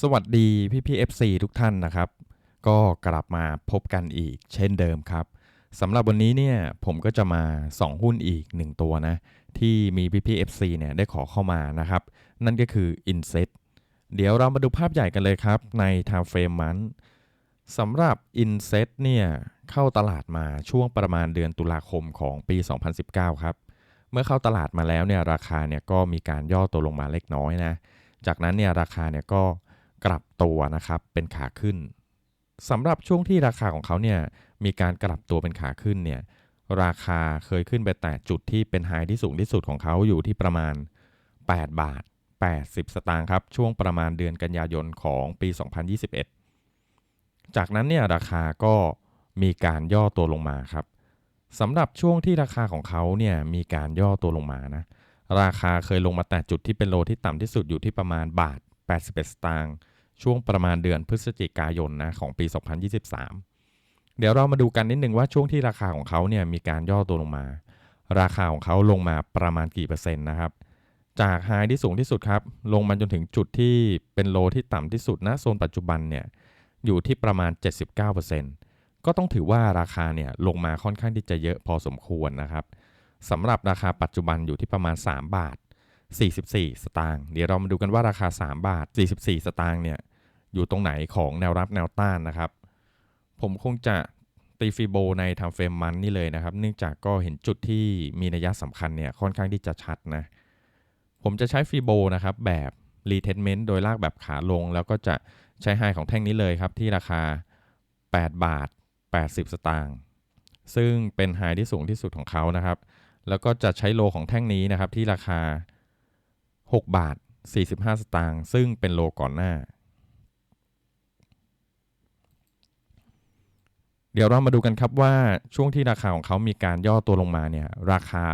สวัสดีพี่พี่ FC ทุกท่านนะครับ ก็กลับมาพบกันอีกเช่นเดิมครับสำหรับวันนี้เนี่ยผมก็จะมา2หุ้นอีก 1 ตัวนะ ที่มีพี่พี่ FC เนี่ยได้ขอเข้ามานะครับ นั่นก็คือ Inset เดี๋ยวเรามาดูภาพใหญ่กันเลยครับ ใน Time Frame มันสำหรับ Inset เนี่ยเข้าตลาดมาช่วงประมาณเดือนตุลาคมของปี 2019 ครับ เมื่อเข้าตลาดมาแล้วเนี่ยราคาเนี่ยก็มีการย่อตัวลงมาเล็กน้อยนะ จากนั้นเนี่ยราคาเนี่ยก็ กลับตัวนะครับเป็นขาขึ้นสำหรับช่วงที่ราคาของเขาเนี่ยมีการกลับตัวเป็นขาขึ้นเนี่ยราคาเคยขึ้นไปแต่จุดที่เป็นไฮที่สูงที่สุดของเขาอยู่ที่ประมาณ 8 บาท 80 สตางค์ครับ ช่วงประมาณเดือนกันยายนของปี 2021 จากนั้นเนี่ยราคาก็มีการย่อตัวลงมาครับสำหรับช่วงที่ราคาของเขาเนี่ยมีการย่อตัวลงมานะราคาเคยลงมาแต่จุดที่เป็นโลที่ต่ำที่สุดอยู่ที่ประมาณบาท 81 สตางค์ ช่วงประมาณเดือนพฤศจิกายนนะของปี 2023 เดี๋ยวเรามาดูกันนิดนึงว่าช่วงที่ราคาของเขาเนี่ยมีการย่อตัวลงมา ราคาของเขาลงมาประมาณกี่เปอร์เซ็นต์นะครับ จากไฮที่สูงที่สุดครับ ลงมาจนถึงจุดที่เป็นโลที่ต่ำที่สุดนะโซนปัจจุบันเนี่ยอยู่ที่ประมาณ 79%ก็ต้องถือว่าราคาเนี่ยลงมาค่อนข้างที่จะเยอะพอสมควรนะครับสำหรับราคาปัจจุบันอยู่ที่ประมาณ 3 บาท 44 สตางค์เดี๋ยวเรามาดูกันว่าราคา 3 บาท 44 สตางค์เนี่ยอยู่ตรงไหนของแนวรับแนวต้านนะครับ ผมคงจะตีฟีโบในทำเฟรมมันนี่เลยนะครับ เนื่องจากก็เห็นจุดที่มีนัยสำคัญเนี่ยค่อนข้างที่จะชัดนะ ผมจะใช้ฟีโบนะครับแบบรีเทนเมนต์โดยลากแบบขาลง แล้วก็จะใช้ไฮของแท่งนี้เลยครับ ที่ราคา 8 บาท 80 สตางค์ซึ่งเป็นไฮที่สูงที่สุดของเขานะครับ แล้วก็จะใช้โลของแท่งนี้นะครับที่ราคา 6 บาท 45 สตางค์ซึ่งเป็นโลก่อนหน้า เดี๋ยวเรามาดูกันครับว่าช่วงที่ราคาของเขามีการย่อตัวลงมาเนี่ยราคา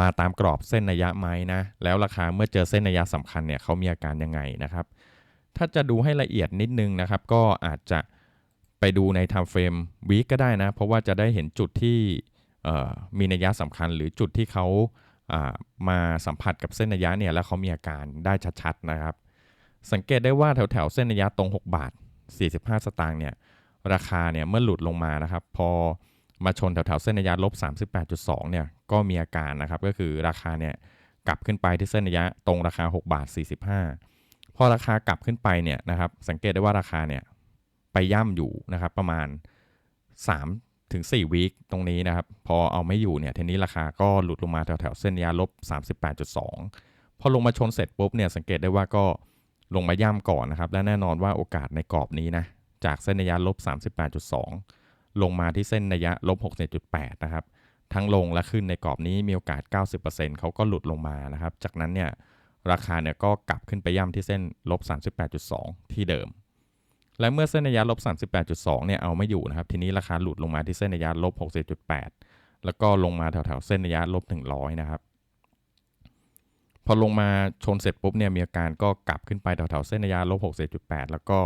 มาตามกรอบเส้นระยะไหมนะ แล้วราคาเมื่อเจอเส้นระยะสำคัญเนี่ยเขามีอาการยังไงนะครับ ถ้าจะดูให้ละเอียดนิดนึงนะครับ ก็อาจจะไปดูใน time frame week ก็ได้นะ เพราะว่าจะได้เห็นจุดที่มีนัยยะสำคัญ หรือจุดที่เขา มาสัมผัสกับเส้นระยะเนี่ยแล้วเขามีอาการได้ชัดๆนะครับ สังเกตได้ว่าแถวๆเส้นระยะตรง 6 บาท 45 สตางค์เนี่ยราคาเนี่ยเมื่อหลุดลงมานะครับ พอมาชนแถวๆเส้นระยะลบ 38.2เนี่ยก็มีอาการนะครับก็คือราคาเนี่ยกลับขึ้นไปที่เส้นระยะตรงราคา 6 บาท 45 พอราคากลับขึ้นไปเนี่ยนะครับสังเกตได้ว่าราคาเนี่ยไปย่ำอยู่นะครับประมาณ 3 ถึง4วีคตรงนี้นะครับ พอเอาไม่อยู่เนี่ยทีนี้ราคาก็หลุดลงมาแถวๆเส้นระยะลบ 38.2 พอลงมาชนเสร็จปุ๊บเนี่ยสังเกตได้ว่าก็ลงมาย่ำก่อนนะครับ และแน่นอนว่าโอกาสในกรอบนี้นะจากเส้นระยะลบ 38.2 ลงมาที่เส้นระยะลบ 67.8 นะครับ ทั้งลงและขึ้นในกรอบนี้มีโอกาส 90%เขาก็หลุดลงมานะครับ จากนั้นเนี่ยราคาเนี่ยก็กลับขึ้นไปย่ำที่เส้นลบ 38.2 ที่เดิม และเมื่อเส้นระยะลบ 38.2 เนี่ยเอาไม่อยู่นะครับ ทีนี้ราคาหลุดลงมาที่เส้นระยะลบ 60.8 แล้วก็ลงมาแถวๆเส้นระยะลบ 100 นะครับ พอลงมาชนเสร็จปุ๊บเนี่ยมีอาการก็กลับขึ้นไปแถวๆเส้นระยะลบ 60.8 แล้วก็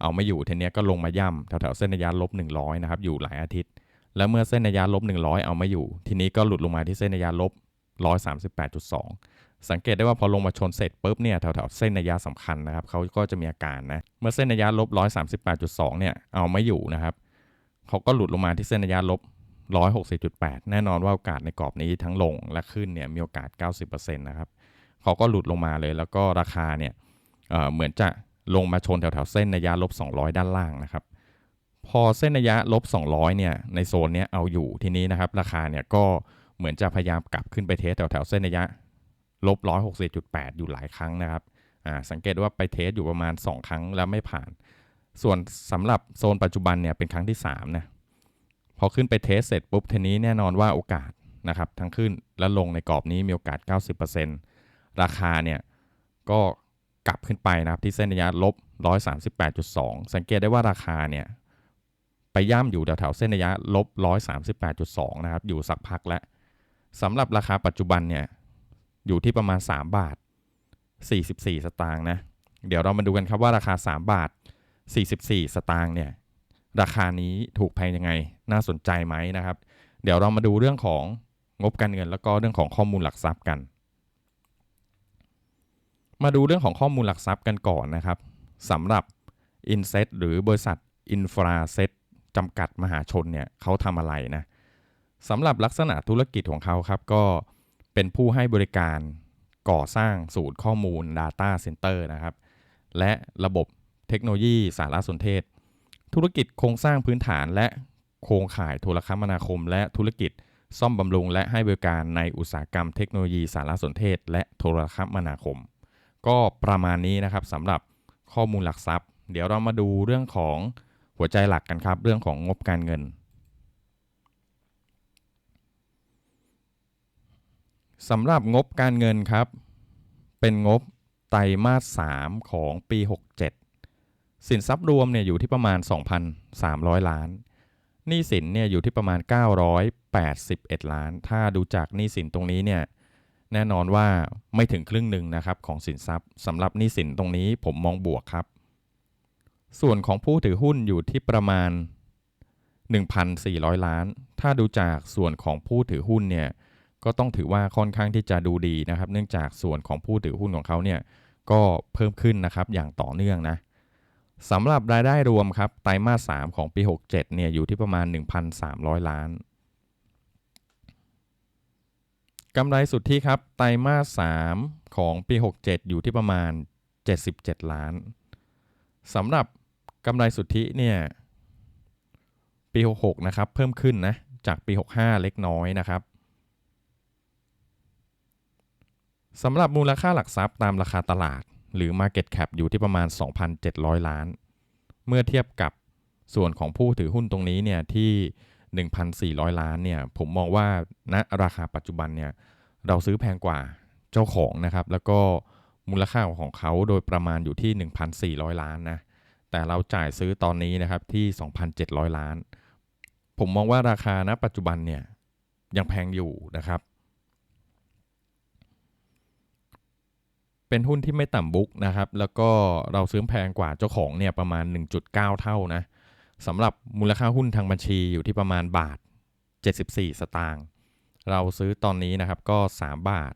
เอาไม่อยู่ทีนี้ก็ลงมาย่ำแถวๆเส้นระยะลบ 100 นะครับ อยู่หลายอาทิตย์ แล้วเมื่อเส้นระยะลบ 100 เอาไม่อยู่ ทีนี้ก็หลุดลงมาที่เส้นระยะลบ 138.2 สังเกตได้ว่าพอลงมาชนเสร็จปุ๊บเนี่ยแถวๆเส้นระยะสำคัญนะครับเขาก็จะมีอาการนะเมื่อเส้นระยะลบ138.2เนี่ยเอาไม่อยู่นะครับเขาก็หลุดลงมาที่เส้นระยะลบ160.8แปดแน่นอนว่าโอกาสในกรอบนี้ทั้งลงและขึ้นเนี่ยมีโอกาส90%นต์นะครับเขาก็หลุดลงมาเลยแล้วก็ราคาเนี่ยเเหมือนจะลงมาชนแถวๆเส้นระยะลบ200ด้านล่างนะครับพอเส้นระยะลบ200เนี่ยในโซนนี้เอาอยู่ทีนี้นะครับราคาเนี่ยก็เหมือนจะพยายามกลับขึ้นไปเทสแถวๆเส้นระยะ ลบ160.8อยู่หลายครั้งนะครับสังเกตว่าไปเทสอยู่ประมาณ 2 ครั้งแล้วไม่ผ่าน ส่วนสำหรับโซนปัจจุบันเนี่ยเป็นครั้งที่3นะพอขึ้นไปเทสเสร็จปุ๊บทีนี้แน่นอนว่าโอกาสนะครับทั้งขึ้นและลงในกรอบนี้มีโอกาส 90%ราคาเนี่ยก็กลับขึ้นไปนะครับที่เส้นระยะลบ 138.2 สังเกตได้ว่าราคาเนี่ยไปย่ำอยู่แถวๆเส้นระยะลบ 138.2 นะครับอยู่สักพักแล้วสำหรับราคาปัจจุบันเนี่ย อยู่ที่ประมาณ 3 บาท 44 สตางค์นะ เดี๋ยวเรามาดูกันครับว่าราคา 3 บาท 44 สตางค์เนี่ย ราคานี้ถูกแพงยังไง น่าสนใจไหมนะครับ เดี๋ยวเรามาดูเรื่องของงบการเงินแล้วก็เรื่องของข้อมูลหลักทรัพย์กัน มาดูเรื่องของข้อมูลหลักทรัพย์กันก่อนนะครับสำหรับ i n s e t หรือบริษัท i n f r a s e t จำกัดมหาชนเนี่ยเขาทำอะไรนะสำหรับลักษณะธุรกิจของเขาครับก็ เป็นผู้ให้บริการก่อสร้างศูนย์ข้อมูล Data Center นะครับ และระบบเทคโนโลยีสารสนเทศ ธุรกิจโครงสร้างพื้นฐานและโครงข่ายโทรคมนาคม และธุรกิจซ่อมบำรุง และให้บริการในอุตสาหกรรมเทคโนโลยีสารสนเทศ และโทรคมนาคม ก็ประมาณนี้นะครับสำหรับข้อมูลหลักทรัพย์ เดี๋ยวเรามาดูเรื่องของหัวใจหลักกันครับ เรื่องของงบการเงิน สำหรับงบการเงินครับ เป็นงบไตรมาส 3 ของปี 67 สินทรัพย์รวมเนี่ยอยู่ที่ประมาณ 2,300 ล้านหนี้สินเนี่ยอยู่ที่ประมาณ 981 ล้าน ถ้าดูจากหนี้สินตรงนี้เนี่ยแน่นอนว่าไม่ถึงครึ่งหนึ่งนะครับของสินทรัพย์สำหรับหนี้สินตรงนี้ผมมองบวกครับ ส่วนของผู้ถือหุ้นอยู่ที่ประมาณ 1,400 ล้าน ถ้าดูจากส่วนของผู้ถือหุ้นเนี่ย ก็ต้องถือว่าค่อนข้างที่จะดูดีนะครับ เนื่องจากส่วนของผู้ถือหุ้นของเขาเนี่ยก็เพิ่มขึ้นนะครับอย่างต่อเนื่องนะสำหรับรายได้รวมครับไตรมาส 3 ของปี 67 เนี่ยอยู่ที่ประมาณ 1,300 ล้านกำไรสุทธิครับไตรมาส 3 ของปี 67 อยู่ที่ประมาณ 77 ล้านสำหรับกำไรสุทธิเนี่ยปี 66 นะครับเพิ่มขึ้นนะจากปี 65 เล็กน้อยนะครับ สำหรับมูลค่าหลักทรัพย์ตามราคาตลาด หรือ Market Cap อยู่ที่ประมาณ 2,700 ล้าน เมื่อเทียบกับส่วนของผู้ถือหุ้นตรงนี้เนี่ยที่ 1,400 ล้านเนี่ยผมมองว่าณนะราคาปัจจุบันเนี่ยเราซื้อแพงกว่าเจ้าของนะครับ แล้วก็มูลค่าของเขาโดยประมาณอยู่ที่ 1,400 ล้านนะแต่เราจ่ายซื้อตอนนี้นะครับที่ 2,700 ล้าน ผมมองว่าราคาณปัจจุบันเนี่ยยังแพงอยู่นะครับ เป็นหุ้นที่ไม่ต่ำบุกนะครับ แล้วก็เราซื้อแพงกว่าเจ้าของเนี่ยประมาณ 1.9 เท่านะสำหรับมูลค่าหุ้นทางบัญชีอยู่ที่ประมาณบาท 74 สตางค์เราซื้อตอนนี้นะครับก็ 3 บาท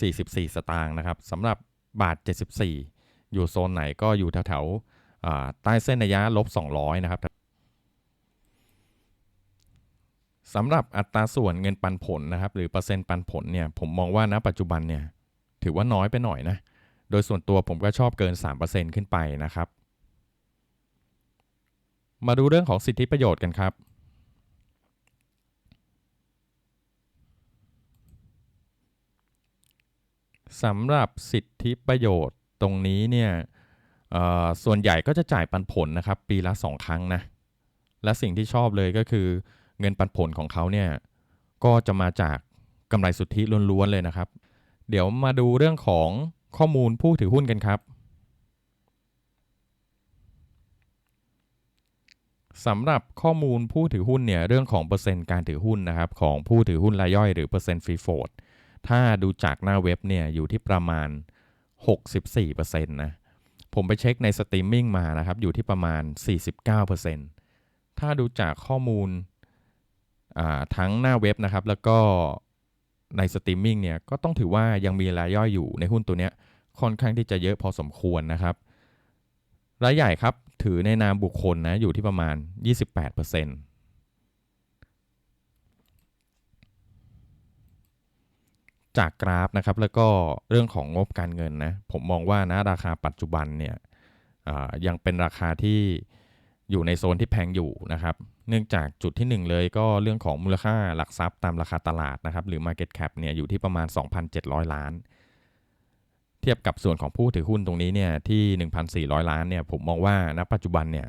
44 สตางค์นะครับสำหรับบาท 74 อยู่โซนไหนก็อยู่แถวๆใต้เส้นระยะลบ 200 นะครับสำหรับอัตราส่วนเงินปันผลนะครับ หรือเปอร์เซ็นต์ปันผลเนี่ยผมมองว่าณปัจจุบันเนี่ย ถือว่าน้อยไปหน่อยนะ โดยส่วนตัวผมก็ชอบเกิน 3%ขึ้นไปนะครับ มาดูเรื่องของสิทธิประโยชน์กันครับ สำหรับสิทธิประโยชน์ตรงนี้เนี่ยส่วนใหญ่ก็จะจ่ายปันผลนะครับ ปีละ 2 ครั้งนะ และสิ่งที่ชอบเลยก็คือเงินปันผลของเขาเนี่ยก็จะมาจากกำไรสุทธิล้วนๆเลยนะครับ เดี๋ยวมาดูเรื่องของข้อมูลผู้ถือหุ้นกันครับสำหรับข้อมูลผู้ถือหุ้นเนี่ยเรื่องของเปอร์เซ็นต์การถือหุ้นนะครับของผู้ถือหุ้นรายย่อยหรือเปอร์เซ็นต์ฟรีโฟดถ้าดูจากหน้าเว็บเนี่ยอยู่ที่ประมาณ 64%นะผมไปเช็คในสตรีมมิ่งมานะครับอยู่ที่ประมาณ 49%ถ้าดูจากข้อมูลทั้งหน้าเว็บนะครับแล้วก็ ในสตรีมมิ่งเนี่ยก็ต้องถือว่ายังมีรายย่อยอยู่ในหุ้นตัวนี้ค่อนข้างที่จะเยอะพอสมควรนะครับ รายใหญ่ครับถือในนามบุคคลนะอยู่ที่ประมาณ 28%จากกราฟนะครับแล้วก็เรื่องของงบการเงินนะผมมองว่านะราคาปัจจุบันเนี่ยยังเป็นราคาที่ อยู่ในโซนที่แพงอยู่นะครับ เนื่องจากจุดที่ 1 เลยก็เรื่องของมูลค่าหลักทรัพย์ตามราคาตลาดนะครับ หรือ Market Cap เนี่ยอยู่ที่ประมาณ 2,700 ล้าน เทียบกับส่วนของผู้ถือหุ้นตรงนี้เนี่ยที่ 1,400 ล้านเนี่ยผมมองว่าณปัจจุบันเนี่ย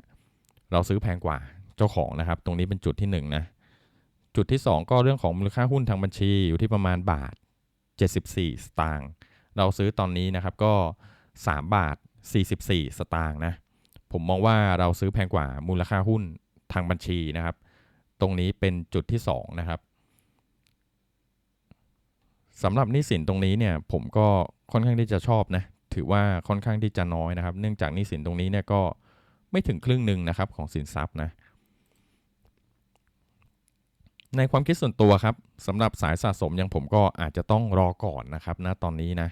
เราซื้อแพงกว่าเจ้าของนะครับ ตรงนี้เป็นจุดที่1นนะจุดที่ 2 ก็เรื่องของมูลค่าหุ้นทางบัญชีอยู่ที่ประมาณบาท 74 สตางค์เราซื้อตอนนี้นะครับก็ 3 บาท 44 สตางค์นะ ผมมองว่าเราซื้อแพงกว่ามูลค่าหุ้นทางบัญชีนะครับ ตรงนี้เป็นจุดที่ 2 นะครับสำหรับหนี้สินตรงนี้เนี่ยผมก็ค่อนข้างที่จะชอบนะถือว่าค่อนข้างที่จะน้อยนะครับ เนื่องจากหนี้สินตรงนี้เนี่ยก็ไม่ถึงครึ่งหนึ่งนะครับของสินทรัพย์นะในความคิดส่วนตัวครับสำหรับสายสะสมอย่างผมก็อาจจะต้องรอก่อนนะครับณนะตอนนี้นะ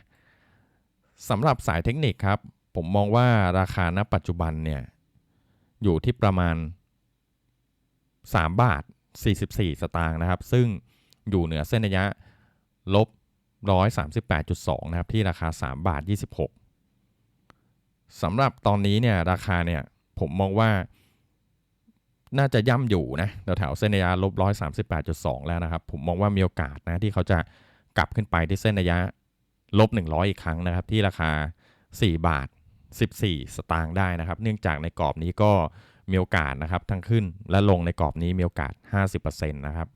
สำหรับสายเทคนิคครับ ผมมองว่าราคาณปัจจุบันเนี่ย อยู่ที่ประมาณ 3 บาท 44 สตางค์นะครับ ซึ่งอยู่เหนือเส้นระยะลบ 138.2 นะครับ ที่ราคา 3 บาท 26สำหรับตอนนี้เนี่ยราคาเนี่ยผมมองว่าน่าจะย่ำอยู่นะแถวเส้นระยะลบ138.2แล้วนะครับ ผมมองว่ามีโอกาสนะที่เขาจะกลับขึ้นไปที่เส้นระยะลบ100อีกครั้งนะครับ ที่ราคา4บาท 14 สตางค์ได้นะครับ เนื่องจากในกรอบนี้ก็มีโอกาสนะครับ ทั้งขึ้นและลงในกรอบนี้มีโอกาส 50%นะครับ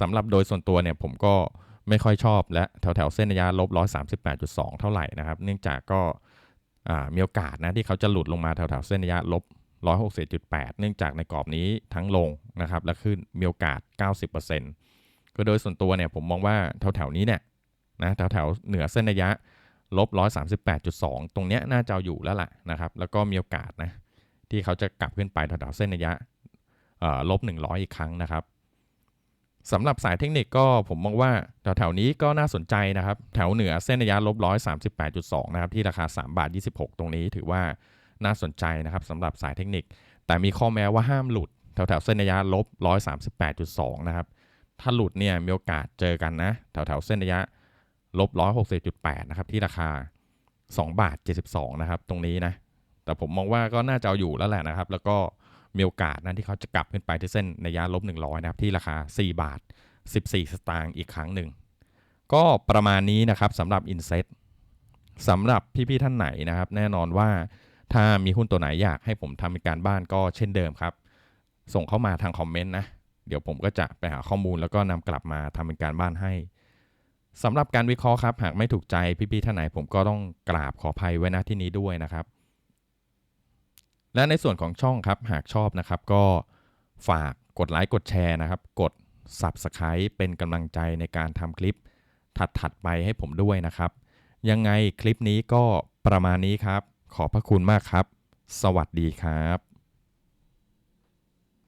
สำหรับโดยส่วนตัวเนี่ยผมก็ไม่ค่อยชอบและแถวแถวเส้นระยะลบ138.2 เท่าไหร่นะครับ เนื่องจากก็มีโอกาสนะที่เขาจะหลุดลงมาแถวแถวเส้นระยะลบ160.8 เนื่องจากในกรอบนี้ทั้งลงนะครับ และขึ้นมีโอกาส 90%ก็โดยส่วนตัวเนี่ยผมมองว่าแถวแถวนี้เนี่ยนะแถวแถวเหนือเส้นระยะ ลบ138.2 ตรงเนี้ยน่าจะอยู่แล้วล่ะนะครับ แล้วก็มีโอกาสนะที่เขาจะกลับขึ้นไปแถวๆเส้นระยะลบ100 อีกครั้งนะครับสำหรับสายเทคนิคก็ผมมองว่าแถวๆนี้ก็น่าสนใจนะครับ แถวเหนือเส้นระยะลบ138.2 นะครับ ที่ราคา 3 บาท 26 ตรงนี้ถือว่าน่าสนใจนะครับสำหรับสายเทคนิค แต่มีข้อแม้ว่าห้ามหลุด แถวๆเส้นระยะลบ138.2 นะครับ ถ้าหลุดเนี่ยมีโอกาสเจอกันนะ แถวๆเส้นระยะ ลบ160.8นะครับ ที่ราคา2บาท72นะครับ ตรงนี้นะ แต่ผมมองว่าก็น่าจะเอาอยู่แล้วแหละนะครับ แล้วก็มีโอกาสนะที่เขาจะกลับขึ้นไปที่เส้นในยะลบ100นะครับ ที่ราคา4บาท14สตางค์อีกครั้งหนึ่ง ก็ประมาณนี้นะครับสำหรับ Inset สำหรับพี่ๆท่านไหนนะครับ แน่นอนว่าถ้ามีหุ้นตัวไหนอยากให้ผมทำเป็นการบ้านก็เช่นเดิมครับ ส่งเข้ามาทางคอมเมนต์นะ เดี๋ยวผมก็จะไปหาข้อมูลแล้วก็นำกลับมาทำเป็นการบ้านให้ สำหรับการวิเคราะห์ครับหากไม่ถูกใจพี่ๆท่านไหนผมก็ต้องกราบขออภัยไว้ณที่นี้ด้วยนะครับ และในส่วนของช่องครับหากชอบนะครับ ก็ฝากกดไลค์กดแชร์นะครับ กด Subscribe เป็นกำลังใจในการทำคลิปถัดๆไปให้ผมด้วยนะครับ ยังไงคลิปนี้ก็ประมาณนี้ครับ ขอบพระคุณมากครับ สวัสดีครับ